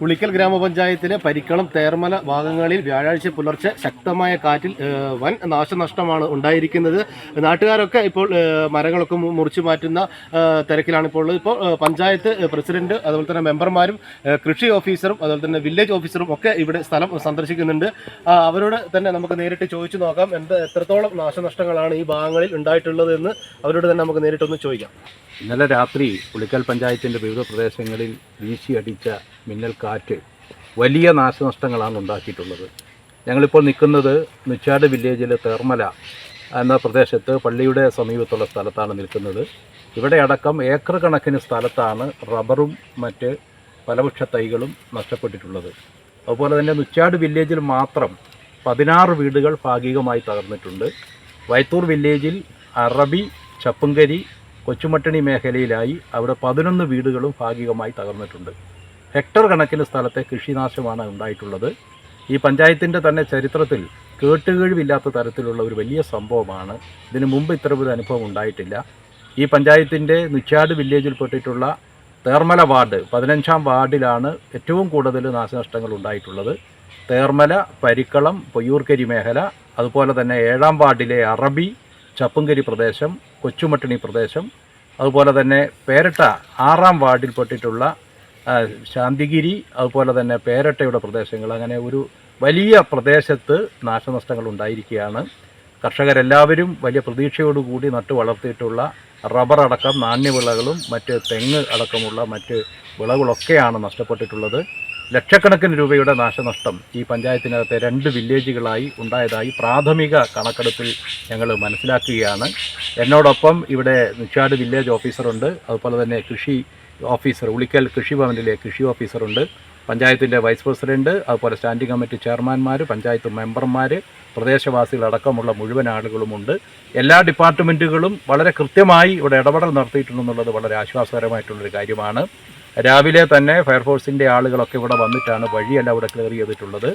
പുളിക്കൽ ഗ്രാമപഞ്ചായത്തിലെ പരിക്കളം തേർമല ഭാഗങ്ങളിൽ വ്യാഴാഴ്ച പുലർച്ചെ ശക്തമായ കാറ്റിൽ വൻ നാശനഷ്ടമാണ് ഉണ്ടായിരിക്കുന്നത്. നാട്ടുകാരൊക്കെ ഇപ്പോൾ മരങ്ങളൊക്കെ മുറിച്ചു മാറ്റുന്ന തിരക്കിലാണ് ഇപ്പോൾ ഉള്ളത് ഇപ്പോൾ പഞ്ചായത്ത് പ്രസിഡന്റ് അതുപോലെ തന്നെ മെമ്പർമാരും കൃഷി ഓഫീസറും അതുപോലെ തന്നെ വില്ലേജ് ഓഫീസറും ഒക്കെ ഇവിടെ സ്ഥലം സന്ദർശിക്കുന്നുണ്ട്. അവരോട് തന്നെ നമുക്ക് നേരിട്ട് ചോദിച്ചു നോക്കാം എന്ത് എത്രത്തോളം നാശനഷ്ടങ്ങളാണ് ഈ ഭാഗങ്ങളിൽ ഉണ്ടായിട്ടുള്ളത് എന്ന് അവരോട് തന്നെ നമുക്ക് നേരിട്ടൊന്ന് ചോദിക്കാം. ഇന്നലെ രാത്രി പുളിക്കൽ പഞ്ചായത്തിന്റെ വിവിധ പ്രദേശങ്ങളിൽ വീശിയടിച്ച മിന്നൽ കാറ്റ് വലിയ നാശനഷ്ടങ്ങളാണ് ഉണ്ടാക്കിയിട്ടുള്ളത്. ഞങ്ങളിപ്പോൾ നിൽക്കുന്നത് നിച്ചാട് വില്ലേജിലെ തേർമല എന്ന പ്രദേശത്ത് പള്ളിയുടെ സമീപത്തുള്ള സ്ഥലത്താണ് നിൽക്കുന്നത്. ഇവിടെ അടക്കം ഏക്കർ കണക്കിന് സ്ഥലത്താണ് റബ്ബറും മറ്റ് ഫലവൃക്ഷ തൈകളും നഷ്ടപ്പെട്ടിട്ടുള്ളത്. അതുപോലെ തന്നെ നുച്ചാട് വില്ലേജിൽ മാത്രം പതിനാറ് വീടുകൾ ഭാഗികമായി തകർന്നിട്ടുണ്ട്. വൈത്തൂർ വില്ലേജിൽ അറബി ചപ്പുങ്കരി കൊച്ചുമട്ടണി മേഖലയിലായി അവിടെ പതിനൊന്ന് വീടുകളും ഭാഗികമായി തകർന്നിട്ടുണ്ട്. ഹെക്ടർ കണക്കിന് സ്ഥലത്തെ കൃഷിനാശമാണ് ഉണ്ടായിട്ടുള്ളത്. ഈ പഞ്ചായത്തിന്റെ തന്നെ ചരിത്രത്തിൽ കേട്ടുകഴിവില്ലാത്ത തരത്തിലുള്ള ഒരു വലിയ സംഭവമാണ്. ഇതിനു മുമ്പ് ഇത്തരമൊരു അനുഭവം ഉണ്ടായിട്ടില്ല. ഈ പഞ്ചായത്തിന്റെ നുച്ചാട് വില്ലേജിൽപ്പെട്ടിട്ടുള്ള തേർമല വാർഡ് പതിനഞ്ചാം വാർഡിലാണ് ഏറ്റവും കൂടുതൽ നാശനഷ്ടങ്ങൾ ഉണ്ടായിട്ടുള്ളത്. തേർമല പരിക്കളം പൊയ്യൂർക്കരി മേഖല അതുപോലെ തന്നെ ഏഴാം വാർഡിലെ അറബി ചപ്പുങ്കരി പ്രദേശം കൊച്ചുമട്ടണി പ്രദേശം അതുപോലെ തന്നെ പേരട്ട ആറാം വാർഡിൽപ്പെട്ടിട്ടുള്ള പെട്ടിട്ടുള്ള ശാന്തിഗിരി അതുപോലെ തന്നെ പേരട്ടയുടെ പ്രദേശങ്ങൾ. അങ്ങനെ ഒരു വലിയ പ്രദേശത്ത് നാശനഷ്ടങ്ങൾ ഉണ്ടായിരിക്കുകയാണ്. കർഷകരെല്ലാവരും വലിയ പ്രതീക്ഷയോടുകൂടി നട്ടു വളർത്തിയിട്ടുള്ള റബ്ബർ അടക്കം നാണ്യവിളകളും മറ്റ് തെങ്ങ് അടക്കമുള്ള മറ്റ് വിളകളൊക്കെയാണ് നഷ്ടപ്പെട്ടിട്ടുള്ളത്. ലക്ഷക്കണക്കിന് രൂപയുടെ നാശനഷ്ടം ഈ പഞ്ചായത്തിനകത്തെ രണ്ട് വില്ലേജുകളായി ഉണ്ടായതായി പ്രാഥമിക കണക്കെടുപ്പിൽ ഞങ്ങൾ മനസ്സിലാക്കുകയാണ്. എന്നോടൊപ്പം ഇവിടെ നിച്ചാട് വില്ലേജ് ഓഫീസറുണ്ട്. അതുപോലെ തന്നെ കൃഷി ഓഫീസർ ഉളിക്കൽ കൃഷിഭവനിലെ കൃഷി ഓഫീസറുണ്ട്. പഞ്ചായത്തിന്റെ വൈസ് പ്രസിഡന്റ് അതുപോലെ സ്റ്റാൻഡിംഗ് കമ്മിറ്റി ചെയർമാൻമാർ പഞ്ചായത്ത് മെമ്പർമാർ പ്രദേശവാസികളടക്കമുള്ള മുഴുവൻ ആളുകളുമുണ്ട്. എല്ലാ ഡിപ്പാർട്ട്മെന്റുകളും വളരെ കൃത്യമായി ഇവിടെ ഇടപെടൽ നടത്തിയിട്ടുണ്ടെന്നുള്ളത് വളരെ ആശ്വാസകരമായിട്ടുള്ളൊരു കാര്യമാണ്. രാവിലെ തന്നെ ഫയർഫോഴ്സിന്റെ ആളുകളൊക്കെ ഇവിടെ വന്നിട്ടാണ് വഴിയല്ല ഇവിടെ ക്ലിയർ ചെയ്തിട്ടുള്ളത്.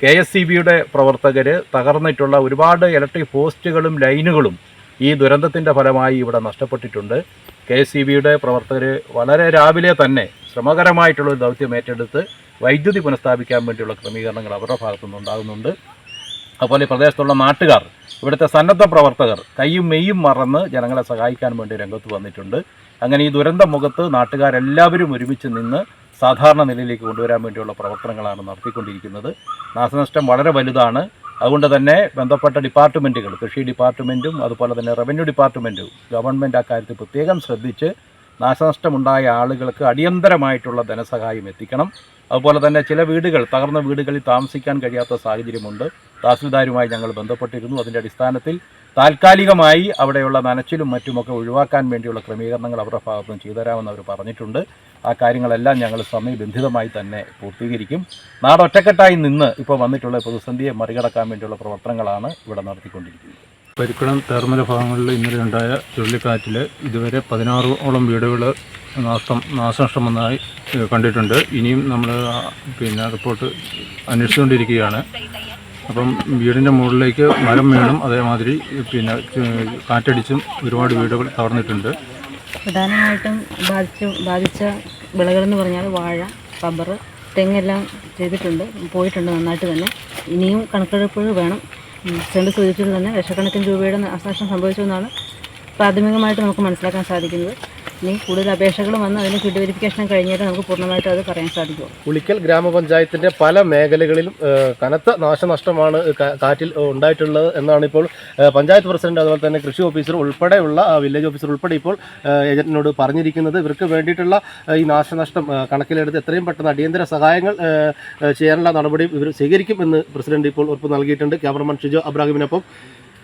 കെ എസ് സി ബിയുടെ പ്രവർത്തകർ തകർന്നിട്ടുള്ള ഒരുപാട് ഇലക്ട്രിക് പോസ്റ്റുകളും ലൈനുകളും ഈ ദുരന്തത്തിന്റെ ഫലമായി ഇവിടെ നഷ്ടപ്പെട്ടിട്ടുണ്ട്. കെ എസ് സി ബിയുടെ പ്രവർത്തകർ വളരെ രാവിലെ തന്നെ ശ്രമകരമായിട്ടുള്ള ഒരു ദൗത്യം ഏറ്റെടുത്ത് വൈദ്യുതി പുനഃസ്ഥാപിക്കാൻ വേണ്ടിയുള്ള ക്രമീകരണങ്ങൾ അവരുടെ ഭാഗത്തുനിന്ന് ഉണ്ടാകുന്നുണ്ട്. അതുപോലെ പ്രദേശത്തുള്ള നാട്ടുകാർ ഇവിടുത്തെ സന്നദ്ധ പ്രവർത്തകർ കൈയും മെയ്യും മറന്ന് ജനങ്ങളെ സഹായിക്കാൻ വേണ്ടി രംഗത്ത് വന്നിട്ടുണ്ട്. അങ്ങനെ ഈ ദുരന്ത മുഖത്ത് നാട്ടുകാരെല്ലാവരും ഒരുമിച്ച് നിന്ന് സാധാരണ നിലയിലേക്ക് കൊണ്ടുവരാൻ വേണ്ടിയുള്ള പ്രവർത്തനങ്ങളാണ് നടത്തിക്കൊണ്ടിരിക്കുന്നത്. നാശനഷ്ടം വളരെ വലുതാണ്. അതുകൊണ്ട് തന്നെ ബന്ധപ്പെട്ട ഡിപ്പാർട്ട്മെന്റുകൾ കൃഷി ഡിപ്പാർട്ട്മെന്റും അതുപോലെ തന്നെ റവന്യൂ ഡിപ്പാർട്ട്മെന്റും ഗവൺമെന്റ് അക്കാര്യത്തിൽ പ്രത്യേകം ശ്രദ്ധിച്ച് നാശനഷ്ടമുണ്ടായ ആളുകൾക്ക് അടിയന്തരമായിട്ടുള്ള ധനസഹായം എത്തിക്കണം. അതുപോലെ തന്നെ ചില വീടുകൾ തകർന്ന വീടുകളിൽ താമസിക്കാൻ കഴിയാത്ത സാഹചര്യമുണ്ട്. തഹസിൽദാരുമായി ഞങ്ങൾ ബന്ധപ്പെട്ടിരുന്നു. അതിന്റെ അടിസ്ഥാനത്തിൽ താൽക്കാലികമായി അവിടെയുള്ള നനച്ചിലും മറ്റുമൊക്കെ ഒഴിവാക്കാൻ വേണ്ടിയുള്ള ക്രമീകരണങ്ങൾ അവരുടെ ഭാഗത്തുനിന്ന് ചെയ്തു തരാമെന്ന് അവർ പറഞ്ഞിട്ടുണ്ട്. ആ കാര്യങ്ങളെല്ലാം ഞങ്ങൾ സമയബന്ധിതമായി തന്നെ പൂർത്തീകരിക്കും. നാടൊറ്റക്കെട്ടായി നിന്ന് ഇപ്പോൾ വന്നിട്ടുള്ള പ്രതിസന്ധിയെ മറികടക്കാൻ വേണ്ടിയുള്ള പ്രവർത്തനങ്ങളാണ് ഇവിടെ നടത്തിക്കൊണ്ടിരിക്കുന്നത്. പരിക്കുളം തേർമല ഭാഗങ്ങളിൽ ഇന്നലെ ഉണ്ടായ ചുഴലിക്കാറ്റിൽ ഇതുവരെ പതിനാറോളം വീടുകൾ നാശം നാശനഷ്ടം വന്നതായി കണ്ടിട്ടുണ്ട്. ഇനിയും നമ്മൾ പിന്നെ റിപ്പോർട്ട് അന്വേഷിച്ചുകൊണ്ടിരിക്കുകയാണ്. അപ്പം വീടിന്റെ മുകളിലേക്ക് മരം വീണും അതേമാതിരി പിന്നെ കാറ്റടിച്ചും ഒരുപാട് വീടുകൾ തകർന്നിട്ടുണ്ട്. പ്രധാനമായിട്ടും ബാധിച്ചു ബാധിച്ച വിളകളെന്ന് പറഞ്ഞാൽ വാഴ റബ്ബർ തെങ്ങെല്ലാം ചെയ്തിട്ടുണ്ട് പോയിട്ടുണ്ട് നന്നായിട്ട് തന്നെ. ഇനിയും കണക്കെടുപ്പ് വേണം. ചെണ്ട് സൂചിപ്പിച്ചത് തന്നെ ലക്ഷക്കണക്കിന് രൂപയുടെ നാശനഷ്ടം സംഭവിച്ചു എന്നാണ് പ്രാഥമികമായിട്ട് നമുക്ക് മനസ്സിലാക്കാൻ സാധിക്കുന്നത്. ഇനി കൂടുതൽ അപേക്ഷകൾ വന്ന് അതിന് ഫീഡ് വെരിഫിക്കേഷൻ കഴിഞ്ഞാൽ നമുക്ക് പൂർണമായിട്ട് അത് പറയാൻ സാധിക്കും. പുളിക്കൽ ഗ്രാമപഞ്ചായത്തിന്റെ പല മേഖലകളിലും കനത്ത നാശനഷ്ടമാണ് കാറ്റിൽ ഉണ്ടായിട്ടുള്ളത് എന്നാണ് ഇപ്പോൾ പഞ്ചായത്ത് പ്രസിഡന്റ് അതുപോലെ തന്നെ കൃഷി ഓഫീസർ ഉൾപ്പെടെയുള്ള ആ, വില്ലേജ് ഓഫീസർ ഉൾപ്പെടെ ഇപ്പോൾ ഏജന്റിനോട് പറഞ്ഞിരിക്കുന്നത് ഇവർക്ക് വേണ്ടിയിട്ടുള്ള ഈ നാശനഷ്ടം കണക്കിലെടുത്ത് എത്രയും പെട്ടെന്ന് അടിയന്തര സഹായങ്ങൾ ചെയ്യാനുള്ള നടപടി ഇവർ സ്വീകരിക്കുമെന്ന് പ്രസിഡന്റ് ഇപ്പോൾ ഉറപ്പ് നൽകിയിട്ടുണ്ട്. ക്യാമറമാൻ ഷിജോ അബ്രാഹിമിനൊപ്പം.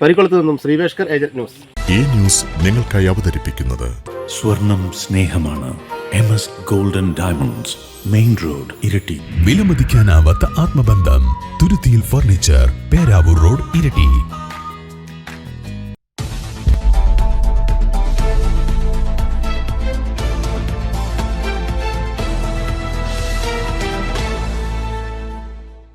പരിക്കുളത്ത് നിന്നും ശ്രീവേഷ്കർ ഏജന്റ് ന്യൂസ്. ഈ ന്യൂസ് നിങ്ങൾക്കായി അവതരിപ്പിക്കുന്നത് സ്വർണം സ്നേഹമാണ്. M S golden diamonds main road ഇരട്ടി. വിലമതിക്കാനാവാത്ത ആത്മബന്ധം തുരുത്തിയിൽ ഫർണിച്ചർ പേരാവൂർ റോഡ് ഇരട്ടി.